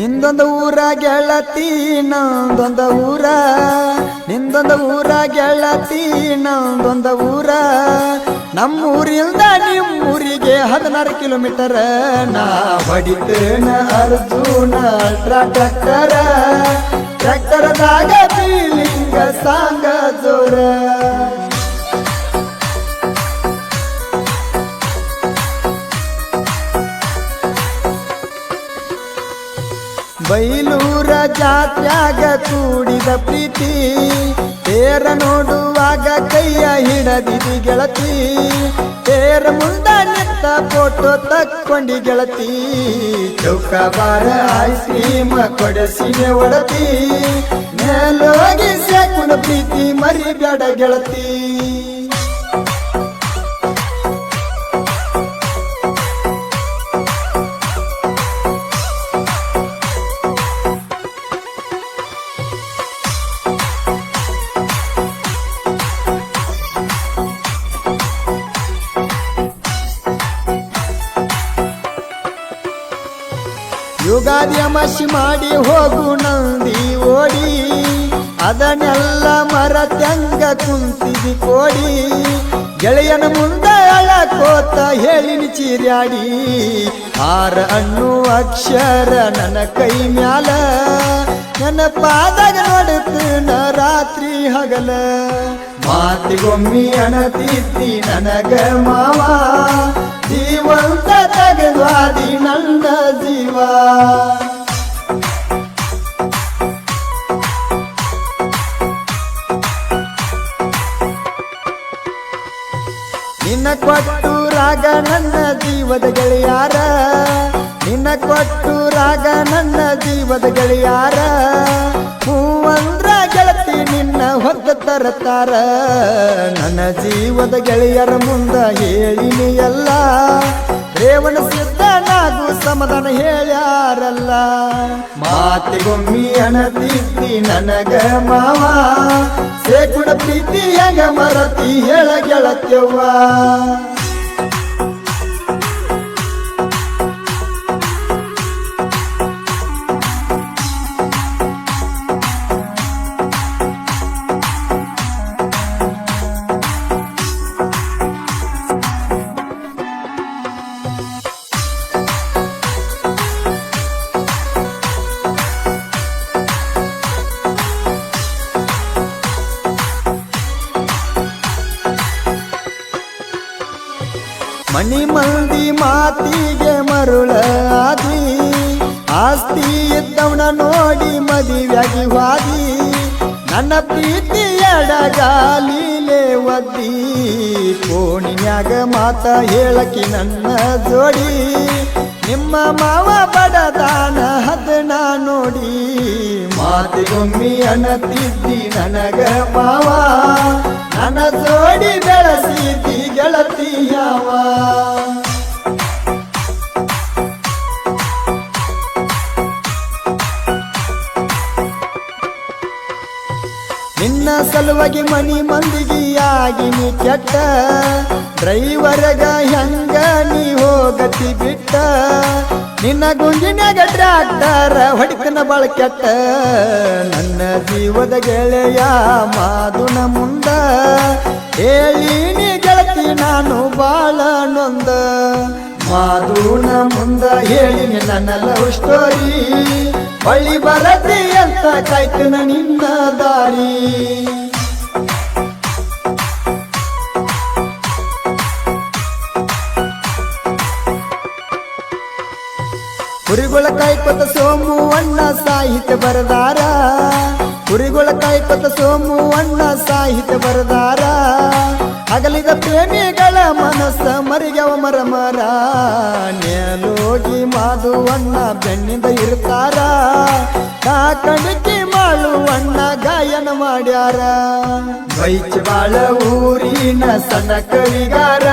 ನಿಂದೊಂದು ಊರ ಗೆಳತಿ, ನಂದೊಂದ ಊರ. ನಿಂದೊಂದ ಊರ ಗೆಳತಿ, ನಂದೊಂದ ಊರ. ನಮ್ಮೂರಿಂದ ನಿಮ್ಮೂರಿಗೆ ಹದಿನಾರು ಕಿಲೋಮೀಟರ್. ನಾ ಹೊಡಿತೇನ ಅರ್ಜುನ ಅಲ್ಟ್ರಾ ಟ್ರ್ಯಾಕ್ಟರ. ಟ್ರ್ಯಾಕ್ಟರ್ದಾಗ ಫೀಲಿಂಗ ಸಾಂಗ ಜೋರ. ಬೈಲೂರ ಜಾತ್ಯಾಗ ಕೂಡಿದ ಪ್ರೀತಿ, ತೇರ ನೋಡುವಾಗ ಕೈಯ ಹಿಡದಿದಿ ಗೆಳತಿ, ತೇರ ಮುಂದ ನಿಂತ ಫೋಟೋ ತಕ್ಕೊಂಡಿ ಗೆಳತಿ. ಚೌಕಾಬಾರ ಐಸ್ ಕ್ರೀಮ್ ಕೊಡಸಿನ ಒಡತಿ, ಮೇಲೋಗಿ ಸೇಕುಣ ಪ್ರೀತಿ ಮರಿಬೇಡ ಗೆಳತಿ. ಯುಗಾದಿ ಮಸಿ ಮಾಡಿ ಹೋಗು ನಂದಿ ಓಡಿ, ಅದನ್ನೆಲ್ಲ ಮರತ್ಯಂಗ ಕುಂತಿದಿ ಕೋಡಿ. ಗೆಳೆಯನ ಮುಂದ ಅಳಕೋತ ಹೇಳಿ ಚೀರ್ಯಾಡಿ ಆರ ಅಣ್ಣು ಅಕ್ಷರ ನನ್ನ ಕೈ ಮ್ಯಾಲ. ನನ್ನ ಪಾದಾಗ ನೋಡುತ್ತ ರಾತ್ರಿ ಹಗಲ. ಮಾತಿಗೊಮ್ಮಿ ಅಣತಿದ್ದಿ ನನಗ ಮಾವ, ಜೀವಂತ ತೆಗೆದ್ವಾದಿ ನನ್ನ ಜೀವ. ನಿನ್ನ ಕೊಟ್ಟು ರಾಗ ನನ್ನ ಜೀವದ ಗೆಳೆಯಾರ. ನಿನ್ನ ಕೊಟ್ಟು ರಾಗ ನನ್ನ ಜೀವದ ಗೆಳೆಯಾರ. ಹೂವಂದ್ರ ಹೊತ್ತ ತರತಾರ ನನ್ನ ಜೀವದ ಗೆಳೆಯರ ಮುಂದ ಹೇಳಿನಿ ಎಲ್ಲ. ರೇವಣ ಸಿದ್ಧ ನಾಗು ಸಮಾಧಾನ ಹೇಳ್ಯಾರಲ್ಲ. ಮಾತಿಗೊಮ್ಮಿ ಅಣತಿದ್ದಿ ನನಗ ಮಾವ. ಸೇಕುಣ ಪ್ರೀತಿ ಹೆಂಗ ಮರತಿ ಹೇಳ ಗೆಳತ್ಯವ್ವ. ಮನಿ ಮಂದಿ ಮಾತಿಗೆ ಮರುಳ ಆದಿ ಆಸ್ತಿ ಇದ್ದವನ ನೋಡಿ ಮದಿವ್ಯಾಗಿ ವಾದಿ ನನ್ನ ಪ್ರೀತಿ ಎಡಗಾಲಿಲೆ ಒದ್ದಿ ಕೋಣಿಯಾಗ ಮಾತ ಹೇಳಕಿ ನನ್ನ ಜೋಡಿ ನಿಮ್ಮ ಮಾವ ಬಡದಾನ ಹದನ ನೋಡಿ. ಮಾತಿಗೊಮ್ಮಿ ಅನತಿದ್ದಿ ನನಗ ಮಾವ. ನನ್ನ ಜೋಡಿ ಬೆಳೆಸಿದ್ದಿ ಗೆಳತಿ ಸಲುವಾಗಿ ಮನಿ ಮಂದಿಗೆ ಆಗಿನಿ ಕೆಟ್ಟ ಡ್ರೈವರ್ಗ ಹೆಂಗ ನೀ ಹೋಗತಿ ಬಿಟ್ಟ? ನಿನ್ನ ಗುಂಜಿನಾಗ ಟ್ರ್ಯಾಕ್ಟರ್ ಹೊಡಿತನ ಬಾಳ ಕೆಟ್ಟ. ನನ್ನ ಜೀವದ ಗೆಳೆಯ ಮಾದುನ ಮುಂದ ಹೇಳಿನಿ ಗೆಳತಿ, ನಾನು ಬಾಳ ನೊಂದ. ಮಾದುನ ಮುಂದ ಹೇಳಿನಿ ನನ್ನ ಲವ್ ಸ್ಟೋರಿ ಬಳಿ ಬರದ್ರಿ ಅಂತ ಕಾಯ್ತನ ನಿನ್ನ ದಾರಿ. ಕುರಿಗಳ ಕಾಯ್ಕೊತ ಸೋಮು ಅಣ್ಣ ಸಾಹಿತ್ಯ ಬರದಾರ. ಕುರಿಗಳ ಕಾಯ್ಕೊತ ಸೋಮು ಅಣ್ಣ ಸಾಹಿತ್ಯ ಬರದಾರ. ಅಗಲಿದ ಪ್ರೇಮಿಗಳ ಮನಸ್ಸ ಮರಿಗವ ಮರ ನೇಲೋಗಿ ಮಾಧುವಣ್ಣ ಬೆನ್ನಿಂದ ಇರ್ತಾರ. ಕಾಕಣಿಕೆ ಮಾಡುವಣ್ಣ ಗಾಯನ ಮಾಡ್ಯಾರ. ಬೈಚ್ ಬಾಳ ಊರಿನ ಸಣ್ಣ ಕವಿಗಾರ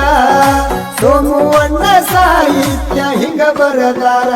ಸೋಮುವಣ್ಣ ಸಾಹಿತ್ಯ ಹಿಂಗ ಬರದಾರ.